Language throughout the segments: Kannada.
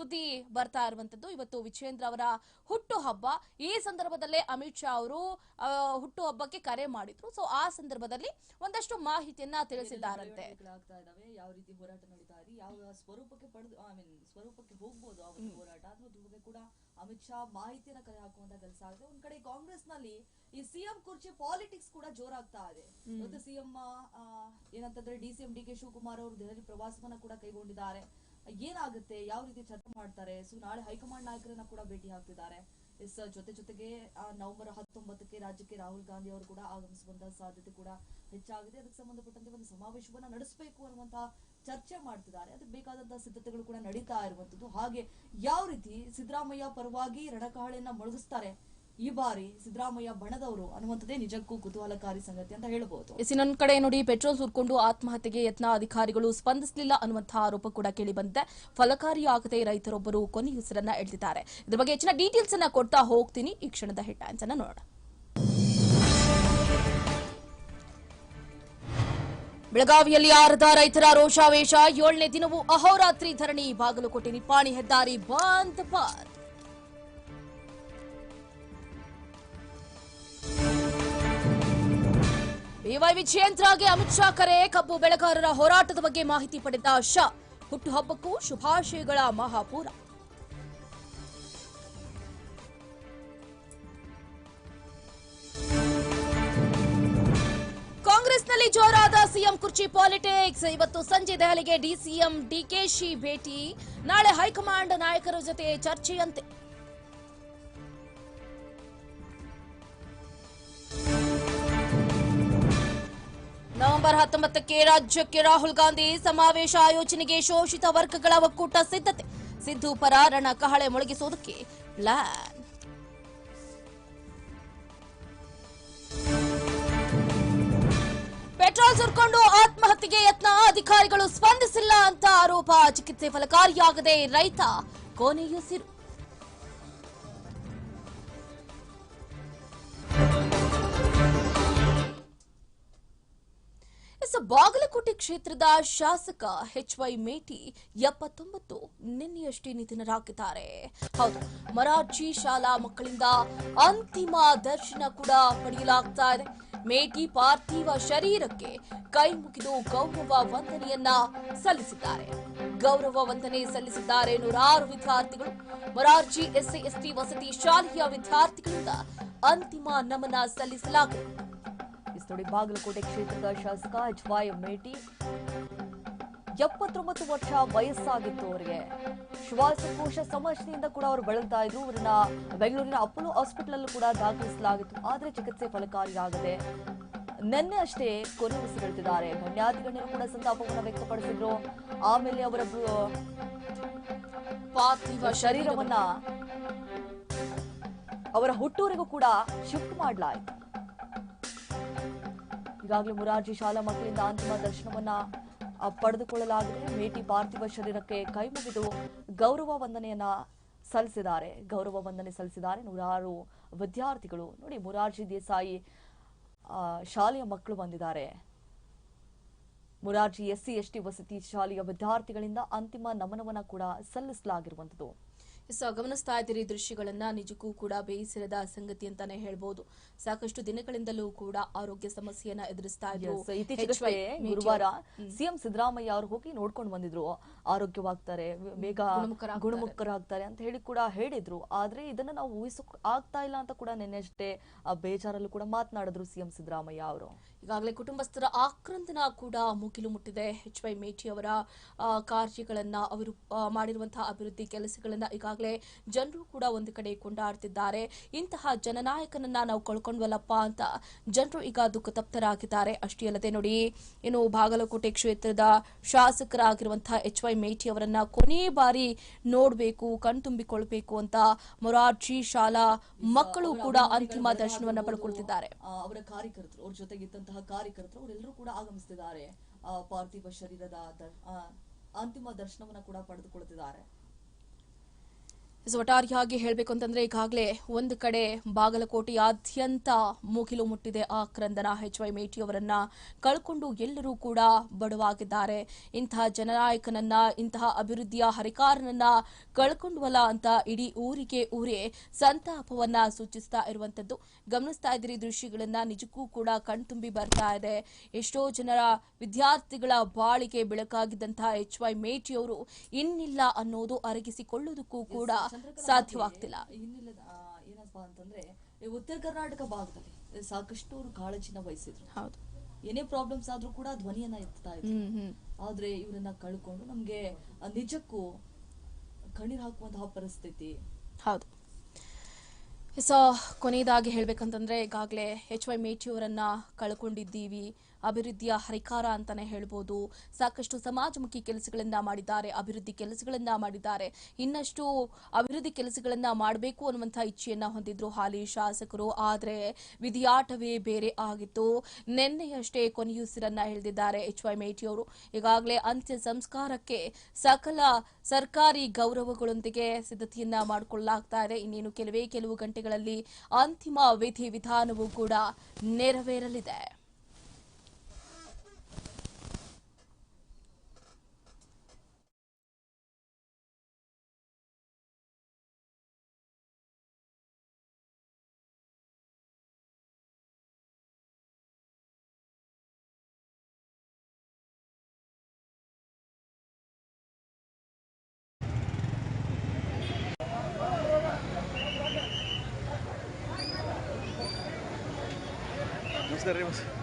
ಸುದ್ದಿ ಬರ್ತಾ ಇರುವಂತದ್ದು. ಇವತ್ತು ವಿಜೇಂದ್ರ ಅವರ ಹುಟ್ಟು ಹಬ್ಬ ಈ ಸಂದರ್ಭದಲ್ಲೇ ಅಮಿತ್ ಶಾ ಅವರು ಹುಟ್ಟು ಹಬ್ಬಕ್ಕೆ ಕರೆ ಮಾಡಿದ್ರು. ಸೊ ಆ ಸಂದರ್ಭದಲ್ಲಿ ಒಂದಷ್ಟು ಮಾಹಿತಿಯನ್ನ ತಿಳಿಸಿದ್ದಾರಂತೆ. ಯಾವ ರೀತಿ ಹೋರಾಟ ನಡೀತಾ ಇದೆ ಯಾವ ಸ್ವರೂಪಕ್ಕೆ ಪಡೆದು ಐ ಮೀನ್ ಸ್ವರೂಪಕ್ಕೆ ಹೋಗ್ಬೋದು ಆ ಒಂದು ಹೋರಾಟ. ಬಗ್ಗೆ ಕೂಡ ಅಮಿತ್ ಶಾ ಮಾಹಿತಿಯನ್ನ ಕರೆ ಹಾಕುವಂತ ಕೆಲಸ ಆಗಿದೆ. ಒಂದ್ ಕಡೆ ಕಾಂಗ್ರೆಸ್ನಲ್ಲಿ ಈ ಸಿಎಂ ಕುರ್ಚಿ ಪಾಲಿಟಿಕ್ಸ್ ಕೂಡ ಜೋರಾಗ್ತಾ ಇದೆ. ಇವತ್ತು ಸಿಎಂ ಏನಂತಂದ್ರೆ ಡಿ ಡಿ ಕೆ ಶಿವಕುಮಾರ್ ಅವರು ದೆಹಲಿ ಪ್ರವಾಸವನ್ನ ಕೂಡ ಕೈಗೊಂಡಿದ್ದಾರೆ. ಏನಾಗುತ್ತೆ? ಯಾವ ರೀತಿ ಚರ್ಚೆ ಮಾಡ್ತಾರೆ? ಸೊ ನಾಳೆ ಹೈಕಮಾಂಡ್ ನಾಯಕರನ್ನ ಕೂಡ ಭೇಟಿ ಆಗ್ತಿದ್ದಾರೆ. ಎಸ್ ಜೊತೆ ಜೊತೆಗೆ ನವೆಂಬರ್ ಹತ್ತೊಂಬತ್ತಕ್ಕೆ ರಾಜ್ಯಕ್ಕೆ ರಾಹುಲ್ ಗಾಂಧಿ ಅವರು ಕೂಡ ಆಗಮಿಸುವಂತಹ ಸಾಧ್ಯತೆ ಕೂಡ ಹೆಚ್ಚಾಗಿದೆ. ಅದಕ್ಕೆ ಸಂಬಂಧಪಟ್ಟಂತೆ ಒಂದು ಸಮಾವೇಶವನ್ನ ನಡೆಸಬೇಕು ಅನ್ನುವಂತಹ ಚರ್ಚೆ ಮಾಡ್ತಿದ್ದಾರೆ. ಅದಕ್ಕೆ ಬೇಕಾದಂತಹ ಸಿದ್ಧತೆಗಳು ಕೂಡ ನಡೀತಾ ಇರುವಂತದ್ದು ಹಾಗೆ ಯಾವ ರೀತಿ ಸಿದ್ದರಾಮಯ್ಯ ಪರವಾಗಿ ರಣಕಹಳೆಯನ್ನ ಮೊಳಗಿಸ್ತಾರೆ? ಈ ಬಾರಿ ಸಿದ್ದರಾಮಯ್ಯ ಬಣದವರು ಅನ್ನುವಂಥದ್ದೇ ನಿಜಕ್ಕೂ ಕುತೂಹಲಕಾರಿ ಸಂಗತಿ ಅಂತ ಹೇಳಬಹುದು ಇನ್ನೊಂದು ಕಡೆ ನೋಡಿ ಪೆಟ್ರೋಲ್ ಸುರ್ಕೊಂಡು ಆತ್ಮಹತ್ಯೆಗೆ ಯತ್ನ ಅಧಿಕಾರಿಗಳು ಸ್ಪಂದಿಸಲಿಲ್ಲ ಅನ್ನುವಂತಹ ಆರೋಪ ಕೂಡ ಕೇಳಿ ಬಂದಿದೆ ಫಲಕಾರಿಯಾಗದೆ ರೈತರೊಬ್ಬರು ಕೊನೆಯುಸಿರನ್ನ ಎಳೆದಿದ್ದಾರೆ. ಇದ್ರ ಬಗ್ಗೆ ಹೆಚ್ಚಿನ ಡೀಟೇಲ್ಸ್ ಅನ್ನ ಕೊಡ್ತಾ ಹೋಗ್ತೀನಿ. ಈ ಕ್ಷಣದ ಹೆಡ್ಲೈನ್ಸ್ ಅನ್ನ ನೋಡೋಣ. ಬೆಳಗಾವಿಯಲ್ಲಿ ಆರದ ರೈತರ ರೋಷಾವೇಶ. ಏಳನೇ ದಿನವೂ ಅಹೋರಾತ್ರಿ ಧರಣಿ. ಬಾಗಲಕೋಟೆ ನಿಪ್ಪಾಣಿ ಹೆದ್ದಾರಿ ಬಂದ್ ಬಂದ್ ಬಿವೈ ವಿಜಯೇಂದ್ರಗೆ ಅಮಿತ್ ಶಾ ಕರೆ, ಕಬ್ಬು ಬೆಳೆಗಾರರ ಹೋರಾಟದ ಬಗ್ಗೆ ಮಾಹಿತಿ ಪಡೆದ ಶಾ. ಹುಟ್ಟುಹಬ್ಬಕ್ಕೂ ಶುಭಾಶಯಗಳ ಮಹಾಪೂರ. ಕಾಂಗ್ರೆಸ್ನಲ್ಲಿ ಜೋರಾದ ಸಿಎಂ ಕುರ್ಚಿ ಪಾಲಿಟಿಕ್ಸ್. ಇವತ್ತು ಸಂಜೆ ದೆಹಲಿಗೆ ಡಿಸಿಎಂ ಡಿಕೆಶಿ ಭೇಟಿ. ನಾಳೆ ಹೈಕಮಾಂಡ್ ನಾಯಕರ ಜೊತೆ ಚರ್ಚೆಯಂತೆ. ನವೆಂಬರ್ ಹತ್ತೊಂಬತ್ತಕ್ಕೆ ರಾಜ್ಯಕ್ಕೆ ರಾಹುಲ್ ಗಾಂಧಿ ಸಮಾವೇಶ ಆಯೋಜನೆಗೆ ಶೋಷಿತ ವರ್ಗಗಳ ಒಕ್ಕೂಟ ಸಿದ್ಧತೆ. ಸಿದ್ದು ಪರ ರಣ ಕಹಳೆ ಮೊಳಗಿಸುವುದಕ್ಕೆ ಪ್ಲಾನ್. ಪೆಟ್ರೋಲ್ ಸುರ್ಕೊಂಡು ಆತ್ಮಹತ್ಯೆಗೆ ಯತ್ನ, ಅಧಿಕಾರಿಗಳು ಸ್ಪಂದಿಸಿಲ್ಲ ಅಂತ ಆರೋಪ. ಚಿಕಿತ್ಸೆ ಫಲಕಾರಿಯಾಗದೆ ರೈತ ಕೊನೆಯುಸಿರು ಎಸ್ ಬಾಗಲಕೋಟೆ ಕ್ಷೇತ್ರದ ಶಾಸಕ ಎಚ್ ವೈ ಮೇಟಿ ಎಪ್ಪತ್ತೊಂಬತ್ತು ನಿನ್ನೆಯಷ್ಟೇ ನಿಧನರಾಗಿದ್ದಾರೆ. ಹೌದು, ಮರಾಠಿ ಶಾಲಾ ಮಕ್ಕಳಿಂದ ಅಂತಿಮ ದರ್ಶನ ಕೂಡ ಪಡೆಯಲಾಗ್ತಾ ಇದೆ. ಮೇಟಿ ಪಾರ್ಥಿವ ಶರೀರಕ್ಕೆ ಕೈ ಮುಗಿದು ಗೌರವ ವಂದನೆಯನ್ನ ಸಲ್ಲಿಸಿದ್ದಾರೆ. ಗೌರವ ವಂದನೆ ಸಲ್ಲಿಸಿದ್ದಾರೆ ನೂರಾರು ವಿದ್ಯಾರ್ಥಿಗಳು. ಮೊರಾರ್ಜಿ ಎಸ್ಸಿ ಎಸ್ಟಿ ವಸತಿ ಶಾಲೆಯ ವಿದ್ಯಾರ್ಥಿಗಳಿಂದ ಅಂತಿಮ ನಮನ ಸಲ್ಲಿಸಲಾಗಿದೆ. ನೋಡಿ ಬಾಗಲಕೋಟೆ ಕ್ಷೇತ್ರದ ಶಾಸಕ ಎಚ್ ವೈ ಮೇಟಿ. ಎಪ್ಪತ್ತೊಂಬತ್ತು ವರ್ಷ ವಯಸ್ಸಾಗಿತ್ತು ಅವರಿಗೆ. ಶ್ವಾಸಕೋಶ ಸಮಸ್ಯೆಯಿಂದ ಕೂಡ ಅವರು ಬಳಲ್ತಾ ಇದ್ರು. ಅವರನ್ನ ಬೆಂಗಳೂರಿನ ಅಪೋಲೋ ಹಾಸ್ಪಿಟಲ್ ಕೂಡ ದಾಖಲಿಸಲಾಗಿತ್ತು. ಆದ್ರೆ ಚಿಕಿತ್ಸೆ ಫಲಕಾರಿಯಾಗದೆ ನಿನ್ನೆ ಅಷ್ಟೇ ಕೊನೆ ಉಸಿರೆಳೆದಿದ್ದಾರೆ ಗಣ್ಯಾತಿ ಗಣ್ಯರು ಕೂಡ ಸಂತಾಪವನ್ನು ವ್ಯಕ್ತಪಡಿಸಿದ್ರು. ಆಮೇಲೆ ಅವರ ಪಾರ್ಥಿವ ಶರೀರವನ್ನ ಅವರ ಹುಟ್ಟೂರಿಗೂ ಕೂಡ ಶಿಫ್ಟ್ ಮಾಡಲಾಯಿತು. ಈಗಾಗಲೇ ಮುರಾರ್ಜಿ ಶಾಲಾ ಮಕ್ಕಳಿಂದ ಅಂತಿಮ ದರ್ಶನವನ್ನ ಪಡೆದುಕೊಳ್ಳಲಾಗಿದೆ. ಮೇಟಿ ಪಾರ್ಥಿವ ಶರೀರಕ್ಕೆ ಕೈ ಮುಗಿದು ಗೌರವ ವಂದನೆಯನ್ನ ಸಲ್ಲಿಸಿದ್ದಾರೆ. ಗೌರವ ವಂದನೆ ಸಲ್ಲಿಸಿದ್ದಾರೆ ನೂರಾರು ವಿದ್ಯಾರ್ಥಿಗಳು. ನೋಡಿ, ಮುರಾರ್ಜಿ ದೇಸಾಯಿ ಶಾಲೆಯ ಮಕ್ಕಳು ಬಂದಿದ್ದಾರೆ. ಮುರಾರ್ಜಿ ಎಸ್ಸಿ, ಎಸ್ಟಿ ವಸತಿ ಶಾಲೆಯ ವಿದ್ಯಾರ್ಥಿಗಳಿಂದ ಅಂತಿಮ ನಮನವನ್ನ ಕೂಡ ಸಲ್ಲಿಸಲಾಗಿರುವಂತದ್ದು ಸೊ ಗಮನಿಸ್ತಾ ಇದ್ದೀರಿ ದೃಶ್ಯಗಳನ್ನ. ನಿಜಕ್ಕೂ ಕೂಡ ಬೇಯಿಸಿರದ ಸಂಗತಿ ಅಂತಾನೆ ಹೇಳ್ಬೋದು. ಸಾಕಷ್ಟು ದಿನಗಳಿಂದಲೂ ಕೂಡ ಆರೋಗ್ಯ ಸಮಸ್ಯೆಯನ್ನ ಎದುರಿಸ್ತಾ ಇದ್ರು. Yes, ಗುರುವಾರ ಸಿಎಂ ಸಿದ್ದರಾಮಯ್ಯ ಅವರು ಹೋಗಿ ನೋಡ್ಕೊಂಡು ಬಂದಿದ್ರು. ಆರೋಗ್ಯವಾಗ್ತಾರೆ ಬೇಗ ಗುಣಮುಖರಾಗ್ತಾರೆ. ಅಂತ ಹೇಳಿ ಕೂಡ ಹೇಳಿದ್ರು. ಆದ್ರೆ ಇದನ್ನ ನಾವು ಊಹಿಸೋ ಆಗ್ತಾ ಇಲ್ಲ ಅಂತ ಕೂಡ ನಿನ್ನೆ ಅಷ್ಟೇ ಬೇಜಾರಲ್ಲೂ ಕೂಡ ಮಾತನಾಡಿದ್ರು ಸಿಎಂ ಸಿದ್ದರಾಮಯ್ಯ ಅವರು. ಈಗಾಗಲೇ ಕುಟುಂಬಸ್ಥರ ಆಕ್ರಂದನ ಕೂಡ ಮುಗಿಲು ಮುಟ್ಟಿದೆ. ಎಚ್ ವೈ ಮೇಟಿ ಅವರ ಕಾರ್ಯಗಳನ್ನ ಅವರು ಮಾಡಿರುವಂತಹ ಅಭಿವೃದ್ಧಿ ಕೆಲಸಗಳನ್ನ ಈಗಾಗಲೇ ಜನರು ಕೂಡ ಒಂದು ಕಡೆ ಕೊಂಡಾಡ್ತಿದ್ದಾರೆ. ಇಂತಹ ಜನನಾಯಕನನ್ನ ನಾವು ಕಳ್ಕೊಂಡ್ವಲ್ಲಪ್ಪ ಅಂತ ಜನರು ಈಗ ದುಃಖ ತಪ್ತರಾಗಿದ್ದಾರೆ. ಅಷ್ಟೇ ಅಲ್ಲದೆ ನೋಡಿ, ಇನ್ನು ಬಾಗಲಕೋಟೆ ಕ್ಷೇತ್ರದ ಶಾಸಕರಾಗಿರುವಂತಹ ಎಚ್ ವೈ ಮೇಟಿ ಅವರನ್ನ ಕೊನೆ ಬಾರಿ ನೋಡಬೇಕು ಕಣ್ತುಂಬಿಕೊಳ್ಬೇಕು ಅಂತ ಮೊರಾರ್ಜಿ ಶಾಲಾ ಮಕ್ಕಳು ಕೂಡ ಅಂತಿಮ ದರ್ಶನವನ್ನ ಪಡ್ಕೊಳ್ತಿದ್ದಾರೆ. ಅವರ ಕಾರ್ಯಕರ್ತರು, ಅವ್ರ ಜೊತೆಗಿದ್ದಂತಹ ಕಾರ್ಯಕರ್ತರು ಅವರೆಲ್ಲರೂ ಕೂಡ ಆಗಮಿಸುತ್ತಿದ್ದಾರೆ ಪಾರ್ಥಿವ ಶರೀರದ ಅಂತಿಮ ದರ್ಶನವನ್ನ ಕೂಡ ಪಡೆದುಕೊಳ್ತಿದ್ದಾರೆ ಸೊ ಒಟ್ಟಾರೆಯಾಗಿ ಹೇಳಬೇಕು ಅಂತಂದ್ರೆ ಈಗಾಗಲೇ ಒಂದು ಕಡೆ ಬಾಗಲಕೋಟೆಯಾದ್ಯಂತ ಮುಗಿಲು ಮುಟ್ಟಿದೆ ಆ ಕ್ರಂದನ ಎಚ್ ವೈ ಮೇಟಿಯವರನ್ನ ಕಳ್ಕೊಂಡು ಎಲ್ಲರೂ ಕೂಡ ಬಡವಾಗಿದ್ದಾರೆ. ಇಂತಹ ಜನನಾಯಕನನ್ನ, ಇಂತಹ ಅಭಿವೃದ್ಧಿಯ ಹರಿಕಾರನನ್ನ ಕಳ್ಕೊಂಡ್ವಲ್ಲ ಅಂತ ಇಡೀ ಊರಿಗೆ ಊರೇ ಸಂತಾಪವನ್ನ ಸೂಚಿಸ್ತಾ ಇರುವಂತದ್ದು. ಗಮನಿಸ್ತಾ ಇದ್ದೀರಿ ದೃಶ್ಯಗಳನ್ನ ನಿಜಕ್ಕೂ ಕೂಡ ಕಣ್ತುಂಬಿ ಬರ್ತಾ ಇದೆ. ಎಷ್ಟೋ ಜನರ ವಿದ್ಯಾರ್ಥಿಗಳ ಬಾಳಿಗೆ ಬೆಳಕಾಗಿದ್ದಂತಹ ಎಚ್ ವೈ ಮೇಟಿಯವರು ಇನ್ನಿಲ್ಲ ಅನ್ನೋದು ಅರಗಿಸಿಕೊಳ್ಳುವುದಕ್ಕೂ ಕೂಡ ಸಾಧ್ಯವಾಗ್ತಿಲ್ಲ. ಏನಪ್ಪಾ ಅಂತಂದ್ರೆ ಉತ್ತರ ಕರ್ನಾಟಕ ಭಾಗದಲ್ಲಿ ಸಾಕಷ್ಟು ಅವರು ಕಾಳಜಿನ ವಹಿಸಿದ್ರು. ಹೌದು. ಏನೇ ಪ್ರಾಬ್ಲಮ್ಸ್ ಆದ್ರೂ ಕೂಡ ಧ್ವನಿಯನ್ನ ಎತ್ತಾ ಇದ್ರು. ಆದ್ರೆ ಇವರನ್ನ ಕಳ್ಕೊಂಡು ನಮ್ಗೆ ನಿಜಕ್ಕೂ ಕಣ್ಣೀರ್ ಹಾಕುವಂತಹ ಪರಿಸ್ಥಿತಿ ಹೌದು. ಸೊ ಕೊನೆಯದಾಗಿ ಹೇಳಬೇಕಂತಂದರೆ, ಈಗಾಗಲೇ ಎಚ್ ವೈ ಮೇಟಿಯವರನ್ನು ಕಳ್ಕೊಂಡಿದ್ದೀವಿ. ಅಭಿವೃದ್ಧಿಯ ಹರಿಕಾರ ಅಂತಲೇ ಹೇಳ್ಬೋದು. ಸಾಕಷ್ಟು ಸಮಾಜಮುಖಿ ಕೆಲಸಗಳನ್ನ ಮಾಡಿದ್ದಾರೆ, ಅಭಿವೃದ್ಧಿ ಕೆಲಸಗಳನ್ನ ಮಾಡಿದ್ದಾರೆ. ಇನ್ನಷ್ಟು ಅಭಿವೃದ್ಧಿ ಕೆಲಸಗಳನ್ನ ಮಾಡಬೇಕು ಅನ್ನುವಂಥ ಇಚ್ಛೆಯನ್ನ ಹೊಂದಿದ್ರು ಹಾಲಿ ಶಾಸಕರು. ಆದರೆ ವಿಧಿಯಾಟವೇ ಬೇರೆ ಆಗಿತ್ತು. ನಿನ್ನೆಯಷ್ಟೇ ಕೊನೆಯುಸಿರನ್ನ ಹೇಳಿದ್ದಾರೆ ಎಚ್ ವೈ ಮೇಟಿಯವರು ಈಗಾಗಲೇ ಅಂತ್ಯ ಸಂಸ್ಕಾರಕ್ಕೆ ಸಕಲ ಸರ್ಕಾರಿ ಗೌರವಗಳೊಂದಿಗೆ ಸಿದ್ಧತೆಯನ್ನ ಮಾಡಿಕೊಳ್ಳಲಾಗ್ತಾ ಇದೆ. ಇನ್ನೇನು, ಕೆಲವೇ ಕೆಲವು ಗಂಟೆಗಳಲ್ಲಿ ಅಂತಿಮ ವಿಧಿ ವಿಧಾನವೂ ಕೂಡ ನೆರವೇರಲಿದೆ. Muchas gracias.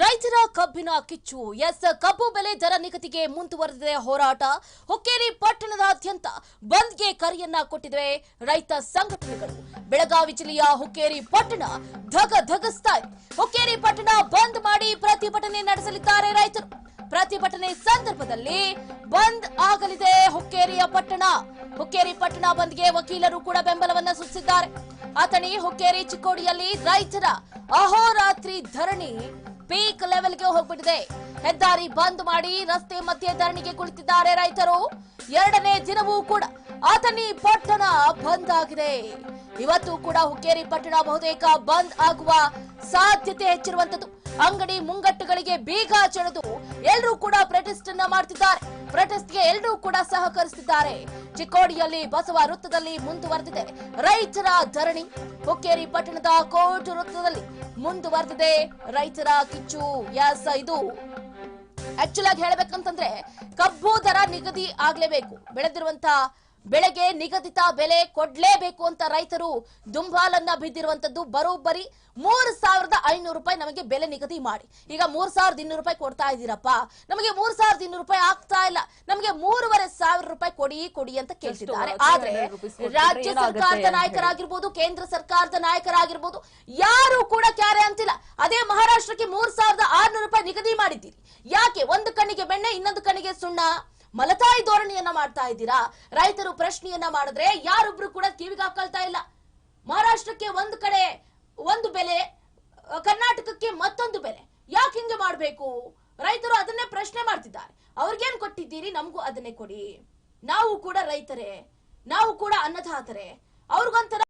ರೈತರ ಕಬ್ಬಿನ ಕಿಚ್ಚು. ಎಸ್, ಕಬ್ಬು ಬೆಲೆ ದರ ನಿಗದಿಗೆ ಮುಂದುವರೆದಿದೆ ಹೋರಾಟ. ಹುಕ್ಕೇರಿ ಪಟ್ಟಣದಾದ್ಯಂತ ಬಂದ್ಗೆ ಕರೆಯನ್ನ ಕೊಟ್ಟಿದೆ ರೈತ ಸಂಘಟನೆಗಳು. ಬೆಳಗಾವಿ ಜಿಲ್ಲೆಯ ಹುಕ್ಕೇರಿ ಪಟ್ಟಣ ಧಗ ಧಗಸ್ತಾ ಇದೆ. ಹುಕ್ಕೇರಿ ಪಟ್ಟಣ ಬಂದ್ ಮಾಡಿ ಪ್ರತಿಭಟನೆ ನಡೆಸಲಿದ್ದಾರೆ ರೈತರು. ಪ್ರತಿಭಟನೆ ಸಂದರ್ಭದಲ್ಲಿ ಬಂದ್ ಆಗಲಿದೆ ಹುಕ್ಕೇರಿಯ ಪಟ್ಟಣ. ಹುಕ್ಕೇರಿ ಪಟ್ಟಣ ಬಂದ್ಗೆ ವಕೀಲರು ಕೂಡ ಬೆಂಬಲವನ್ನ ಸೂಚಿಸಿದ್ದಾರೆ. ಅಥಣಿ, ಹುಕ್ಕೇರಿ ಚಿಕ್ಕೋಡಿಯಲ್ಲಿ ರೈತರ ಅಹೋರಾತ್ರಿ ಧರಣಿ ಪೀಕ್ ಲೆವೆಲ್ಗೆ ಹೋಗ್ಬಿಟ್ಟಿದೆ. ಹೆದ್ದಾರಿ ಬಂದ್ ಮಾಡಿ ರಸ್ತೆ ಮಧ್ಯೆ ಧರಣಿಗೆ ಕುಳಿತಿದ್ದಾರೆ ರೈತರು. ಎರಡನೇ ದಿನವೂ ಕೂಡ ಅಥಣಿ ಪಟ್ಟಣ ಬಂದ್ ಆಗಿದೆ. ಇವತ್ತು ಕೂಡ ಹುಕ್ಕೇರಿ ಪಟ್ಟಣ ಬಹುತೇಕ ಬಂದ್ ಆಗುವ ಸಾಧ್ಯತೆ ಹೆಚ್ಚಿರುವಂತದ್ದು ಅಂಗಡಿ ಮುಂಗಟ್ಟುಗಳಿಗೆ ಬೀಗ ಚೆಳೆದು ಎಲ್ಲರೂ ಕೂಡ ಪ್ರೊಟೆಸ್ಟ್ ಅನ್ನ ಮಾಡ್ತಿದ್ದಾರೆ. ಪ್ರೊಟೆಸ್ಟ್ಗೆ ಎಲ್ಲರೂ ಕೂಡ ಸಹಕರಿಸುತ್ತಿದ್ದಾರೆ ಚಿಕ್ಕೋಡಿಯಲ್ಲಿ ಬಸವ ವೃತ್ತದಲ್ಲಿ ಮುಂದುವರೆದಿದೆ. ರೈತರ ಧರಣಿ. ಹುಕ್ಕೇರಿ ಪಟ್ಟಣದ ಕೋರ್ಟ್ ವೃತ್ತದಲ್ಲಿ ಮುಂದುವರೆದಿದೆ. ರೈತರ ಕಿಚ್ಚು ಎಸ್ ಇದು. ಆಕ್ಚುಲ್ ಆಗಿ ಹೇಳ್ಬೇಕಂತಂದ್ರೆ ಕಬ್ಬು ದರ ನಿಗದಿ ಆಗ್ಲೇಬೇಕು. ಬೆಳೆದಿರುವಂತ ಬೆಳೆಗೆ ನಿಗದಿತ ಬೆಲೆ ಕೊಡ್ಲೇಬೇಕು ಅಂತ ರೈತರು ದುಂಬಾಲನ್ನ ಬಿದ್ದಿರುವಂತದ್ದು ಬರೋಬ್ಬರಿ ಮೂರ್ ಸಾವಿರದ ಐನೂರು ರೂಪಾಯಿ ನಮಗೆ ಬೆಲೆ ನಿಗದಿ ಮಾಡಿ. ಈಗ ಮೂರ್ ಸಾವಿರದ ಇನ್ನೂರು ರೂಪಾಯಿ ಕೊಡ್ತಾ ಇದ್ದೀರಪ್ಪ. ನಮಗೆ ಮೂರ್ ಸಾವಿರದ ಇನ್ನೂರು ರೂಪಾಯಿ ಆಗ್ತಾ ಇಲ್ಲ. ನಮಗೆ ಮೂರುವರೆ ಸಾವಿರ ರೂಪಾಯಿ ಕೊಡಿ ಕೊಡಿ ಅಂತ ಕೇಳ್ತಿದ್ದಾರೆ. ಆದ್ರೆ ರಾಜ್ಯ ಸರ್ಕಾರದ ನಾಯಕರಾಗಿರ್ಬೋದು ಕೇಂದ್ರ ಸರ್ಕಾರದ ನಾಯಕರಾಗಿರ್ಬೋದು ಯಾರು ಕೂಡ ಕ್ಯಾರೆ ಅಂತಿಲ್ಲ. ಅದೇ ಮಹಾರಾಷ್ಟ್ರಕ್ಕೆ ಮೂರ್ ಸಾವಿರದ ಆರ್ನೂರು ರೂಪಾಯಿ ನಿಗದಿ ಮಾಡಿದ್ದೀರಿ. ಯಾಕೆ? ಒಂದು ಕಣ್ಣಿಗೆ ಬೆಣ್ಣೆ ಇನ್ನೊಂದು ಕಣ್ಣಿಗೆ ಸುಣ್ಣ? ಮಲತಾಯಿ ಧೋರಣೆಯನ್ನ ಮಾಡ್ತಾ ಇದ್ದೀರಾ? ರೈತರು ಪ್ರಶ್ನೆಯನ್ನ ಮಾಡಿದ್ರೆ ಯಾರೊಬ್ರು ಕೂಡ ಕಿವಿಗೆ ಹಾಕೊಳ್ತಾ ಇಲ್ಲ. ಮಹಾರಾಷ್ಟ್ರಕ್ಕೆ ಒಂದು ಕಡೆ ಒಂದು ಬೆಲೆ, ಕರ್ನಾಟಕಕ್ಕೆ ಮತ್ತೊಂದು ಬೆಲೆ. ಯಾಕೆ ಹಿಂಗೆ ಮಾಡ್ಬೇಕು? ರೈತರು ಅದನ್ನೇ ಪ್ರಶ್ನೆ ಮಾಡ್ತಿದ್ದಾರೆ. ಅವ್ರಿಗೇನ್ ಕೊಟ್ಟಿದ್ದೀರಿ? ನಮಗೂ ಅದನ್ನೇ ಕೊಡಿ. ನಾವು ಕೂಡ ರೈತರೇ. ನಾವು ಕೂಡ ಅನ್ನದಾತರೆ. ಅವ್ರಿಗೊಂಥರ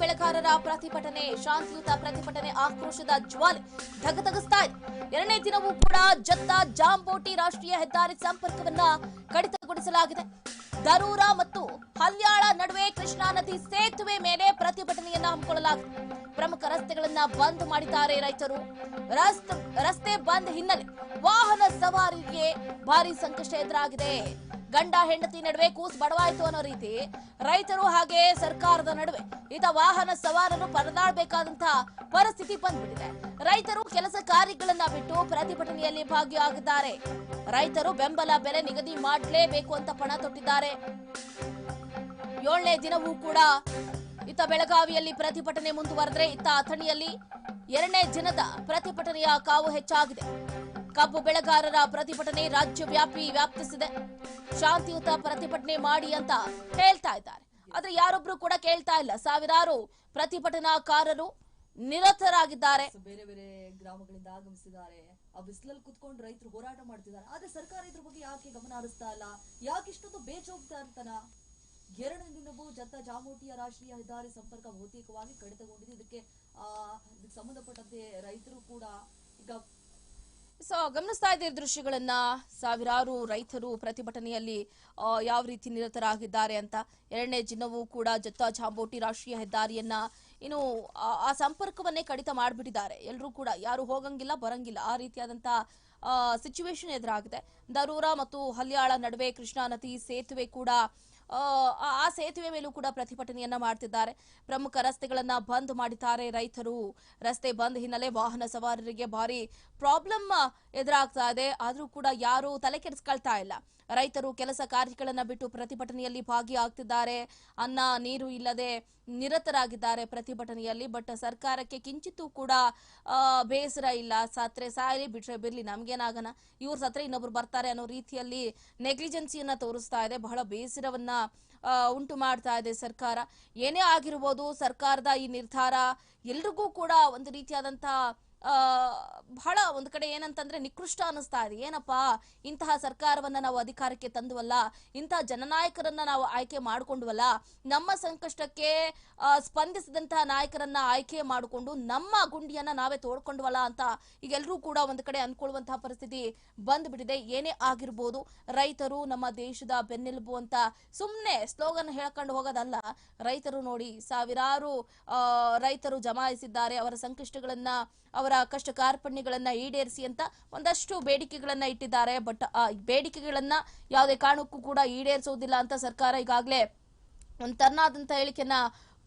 ಬೆಳೆಗಾರರ ಪ್ರತಿಭಟನೆ, ಶಾಂತಿಯುತ ಪ್ರತಿಭಟನೆ ಆಕ್ರೋಶದ ಜ್ವಾಲೆ ಧಗಧಗಿಸ್ತಾ ಇದೆ. ಎರಡನೇ ದಿನವೂ ಕೂಡ ಜತ್ತ ಜಾಂಬೋಟಿ ರಾಷ್ಟ್ರೀಯ ಹೆದ್ದಾರಿ ಸಂಪರ್ಕವನ್ನ ಕಡಿತಗೊಳಿಸಲಾಗಿದೆ. ದರೂರ ಮತ್ತು ಹಲ್ಯಾಳ ನಡುವೆ ಕೃಷ್ಣಾ ನದಿ ಸೇತುವೆ ಮೇಲೆ ಪ್ರತಿಭಟನೆಯನ್ನ ಹಮ್ಮಿಕೊಳ್ಳಲಾಗಿದೆ. ಪ್ರಮುಖ ರಸ್ತೆಗಳನ್ನ ಬಂದ್ ಮಾಡಿದ್ದಾರೆ ರೈತರು. ರಸ್ತೆ ಬಂದ್ ಹಿನ್ನೆಲೆ ವಾಹನ ಸವಾರಿಗೆ ಭಾರಿ ಸಂಕಷ್ಟ ಎದುರಾಗಿದೆ. ಗಂಡ ಹೆಂಡತಿ ನಡುವೆ ಕೂಸ್ ಬಡವಾಯ್ತು ಅನ್ನೋ ರೀತಿ ರೈತರು ಹಾಗೆ ಸರ್ಕಾರದ ನಡುವೆ ಇತ ವಾಹನ ಸವಾರರು ಪರದಾಡಬೇಕಾದಂತಹ ಪರಿಸ್ಥಿತಿ ಬಂದ್ಬಿಟ್ಟಿದೆ. ರೈತರು ಕೆಲಸ ಕಾರ್ಯಗಳನ್ನ ಬಿಟ್ಟು ಪ್ರತಿಭಟನೆಯಲ್ಲಿ ಭಾಗಿಯಾಗಿದ್ದಾರೆ. ರೈತರು ಬೆಂಬಲ, ಬೆಲೆ ನಿಗದಿ ಮಾಡಲೇಬೇಕು ಅಂತ ಪಣ ತೊಟ್ಟಿದ್ದಾರೆ. ಏಳನೇ ದಿನವೂ ಕೂಡ ಇತ್ತ ಬೆಳಗಾವಿಯಲ್ಲಿ ಪ್ರತಿಭಟನೆ ಮುಂದುವರೆದ್ರೆ ಇತ್ತ ಅಥಣಿಯಲ್ಲಿ ಎರಡನೇ ದಿನದ ಪ್ರತಿಭಟನೆಯ ಕಾವು ಹೆಚ್ಚಾಗಿದೆ. ಕಬ್ಬು ಬೆಳೆಗಾರರ ಪ್ರತಿಭಟನೆ ರಾಜ್ಯವ್ಯಾಪಿ ವ್ಯಾಪ್ತಿಸಿದೆ. ಶಾಂತಿಯುತ ಪ್ರತಿಭಟನೆ ಮಾಡಿ ಅಂತ ಹೇಳ್ತಾ ಇದ್ದಾರೆ. ಆದ್ರೆ ಯಾರೊಬ್ರು ಕೂಡ ಕೇಳ್ತಾ ಇಲ್ಲ. ಸಾವಿರಾರು ಪ್ರತಿಭಟನಾಕಾರರು ನಿರತರಾಗಿದ್ದಾರೆ. ಬೇರೆ ಬೇರೆ ಗ್ರಾಮಗಳಿಂದ ಆಗಮಿಸಿದ್ದಾರೆ. ಆ ಬಿಸಿಲಲ್ಲಿ ಕುತ್ಕೊಂಡು ರೈತರು ಹೋರಾಟ ಮಾಡ್ತಿದ್ದಾರೆ. ಆದ್ರೆ ಸರ್ಕಾರ ಇದ್ರ ಬಗ್ಗೆ ಯಾಕೆ ಗಮನ ಹರಿಸ್ತಾ ಇಲ್ಲ? ಯಾಕೆ ಇಷ್ಟೊಂದು ಬೇಜವಾಬ್ದಾರ ಅಂತನ? ಎರಡನೇ ದಿನವೂ ಜತ್ತ ಜಾಮೋಟಿಯ ರಾಷ್ಟ್ರೀಯ ಹೆದ್ದಾರಿ ಸಂಪರ್ಕ ಭೌತಿಕವಾಗಿ ಕಡಿತಗೊಂಡಿದೆ. ಇದಕ್ಕೆ, ಆ, ಇದಕ್ಕೆ ಸಂಬಂಧಪಟ್ಟಂತೆ ರೈತರು ಕೂಡ ಈಗ ಸೊ, ಗಮನಿಸ್ತಾ ಇದ್ದೀರಿ ದೃಶ್ಯಗಳನ್ನ ಸಾವಿರಾರು ರೈತರು ಪ್ರತಿಭಟನೆಯಲ್ಲಿ ಯಾವ ರೀತಿ ನಿರತರಾಗಿದ್ದಾರೆ ಅಂತ ಎರಡನೇ ದಿನವೂ ಕೂಡ ಜತ್ತ ಜಾಂಬೋಟಿ ರಾಷ್ಟ್ರೀಯ ಹೆದ್ದಾರಿಯನ್ನ ಇನ್ನು, ಆ- ಸಂಪರ್ಕವನ್ನೇ ಕಡಿತ ಮಾಡಿಬಿಟ್ಟಿದ್ದಾರೆ. ಎಲ್ಲರೂ ಕೂಡ ಯಾರು ಹೋಗಂಗಿಲ್ಲ, ಬರಂಗಿಲ್ಲ. ಆ ರೀತಿಯಾದಂತಹ ಸಿಚುವೇಶನ್ ಎದುರಾಗಿದೆ. ದರೂರ ಮತ್ತು ಹಲ್ಯಾಳ ನಡುವೆ ಕೃಷ್ಣಾ ನದಿ ಸೇತುವೆ ಕೂಡ ಆ, ಸೇತುವೆ ಮೇಲೂ ಕೂಡ ಪ್ರತಿಭಟನೆಯನ್ನ ಮಾಡ್ತಿದ್ದಾರೆ. ಪ್ರಮುಖ ರಸ್ತೆಗಳನ್ನ ಬಂದ್ ಮಾಡಿದ್ದಾರೆ ರೈತರು. ರಸ್ತೆ ಬಂದ್ ಹಿನ್ನೆಲೆ ವಾಹನ ಸವಾರರಿಗೆ ಭಾರಿ ಪ್ರಾಬ್ಲಮ್ ಎದುರಾಗ್ತಾ ಇದೆ. ಆದ್ರೂ ಕೂಡ ಯಾರು ತಲೆ ಕೆಡಿಸ್ಕೊಳ್ತಾ ಇಲ್ಲ. ರೈತರು ಕೆಲಸ ಕಾರ್ಯಗಳನ್ನು ಬಿಟ್ಟು ಪ್ರತಿಭಟನೆಯಲ್ಲಿ ಭಾಗಿಯಾಗ್ತಿದ್ದಾರೆ. ಅನ್ನ ನೀರು ಇಲ್ಲದೆ ನಿರತರಾಗಿದ್ದಾರೆ ಪ್ರತಿಭಟನೆಯಲ್ಲಿ ಬಟ್ ಸರ್ಕಾರಕ್ಕೆ ಕಿಂಚಿತ್ತೂ ಕೂಡ ಬೇಸರ ಇಲ್ಲ. ಸತ್ರೆ ಸಾಯಲಿ ಬಿಟ್ರೆ ಬಿರ್ಲಿ ನಮ್ಗೇನಾಗನ? ಇವ್ರು ಸತ್ರೆ ಇನ್ನೊಬ್ರು ಬರ್ತಾರೆ ಅನ್ನೋ ರೀತಿಯಲ್ಲಿ ನೆಗ್ಲಿಜೆನ್ಸಿಯನ್ನ ತೋರಿಸ್ತಾ ಇದೆ. ಬಹಳ ಬೇಸರವನ್ನ ಉಂಟು ಮಾಡ್ತಾ ಇದೆ ಸರ್ಕಾರ. ಏನೇ ಆಗಿರ್ಬೋದು ಸರ್ಕಾರದ ಈ ನಿರ್ಧಾರ ಎಲ್ರಿಗೂ ಕೂಡ ಒಂದು ರೀತಿಯಾದಂತ ಆ, ಬಹಳ ಒಂದು ಕಡೆ ಏನಂತಂದ್ರೆ ನಿಕೃಷ್ಟ ಅನಿಸ್ತಾ ಇದೆ. ಏನಪ್ಪಾ, ಇಂತಹ ಸರ್ಕಾರವನ್ನ ನಾವು ಅಧಿಕಾರಕ್ಕೆ ತಂದುವಲ್ಲ ಇಂತಹ ಜನನಾಯಕರನ್ನ ನಾವು ಆಯ್ಕೆ ಮಾಡಿಕೊಂಡ್ವಲ್ಲ, ನಮ್ಮ ಸಂಕಷ್ಟಕ್ಕೆ ಸ್ಪಂದಿಸಿದಂತಹ ನಾಯಕರನ್ನ ಆಯ್ಕೆ ಮಾಡಿಕೊಂಡು ನಮ್ಮ ಗುಂಡಿಯನ್ನ ನಾವೇ ತೋಡ್ಕೊಂಡ್ವಲ್ಲ ಅಂತ ಈಗ ಎಲ್ಲರೂ ಕೂಡ ಒಂದು ಕಡೆ ಅನ್ಕೊಳ್ಳುವಂತಹ ಪರಿಸ್ಥಿತಿ ಬಂದ್ಬಿಟ್ಟಿದೆ. ಏನೇ ಆಗಿರ್ಬೋದು, ರೈತರು ನಮ್ಮ ದೇಶದ ಬೆನ್ನೆಲುಬು ಅಂತ ಸುಮ್ಮನೆ ಸ್ಲೋಗನ್ ಹೇಳ್ಕೊಂಡು ಹೋಗೋದಲ್ಲ. ರೈತರು ನೋಡಿ ಸಾವಿರಾರು ರೈತರು ಜಮಾಯಿಸಿದ್ದಾರೆ, ಅವರ ಸಂಕಷ್ಟಗಳನ್ನ ಅವರ ಕಷ್ಟ ಕಾರ್ಪಣ್ಯಗಳನ್ನ ಈಡೇರಿಸಿ ಅಂತ ಒಂದಷ್ಟು ಬೇಡಿಕೆಗಳನ್ನ ಇಟ್ಟಿದ್ದಾರೆ. ಬಟ್ ಆ ಬೇಡಿಕೆಗಳನ್ನ ಯಾವುದೇ ಕಾರಣಕ್ಕೂ ಕೂಡ ಈಡೇರಿಸುವುದಿಲ್ಲ ಅಂತ ಸರ್ಕಾರ ಈಗಾಗಲೇ ಒಂದು ತನ್ನಾದಂತ ಹೇಳಿಕೆಯನ್ನ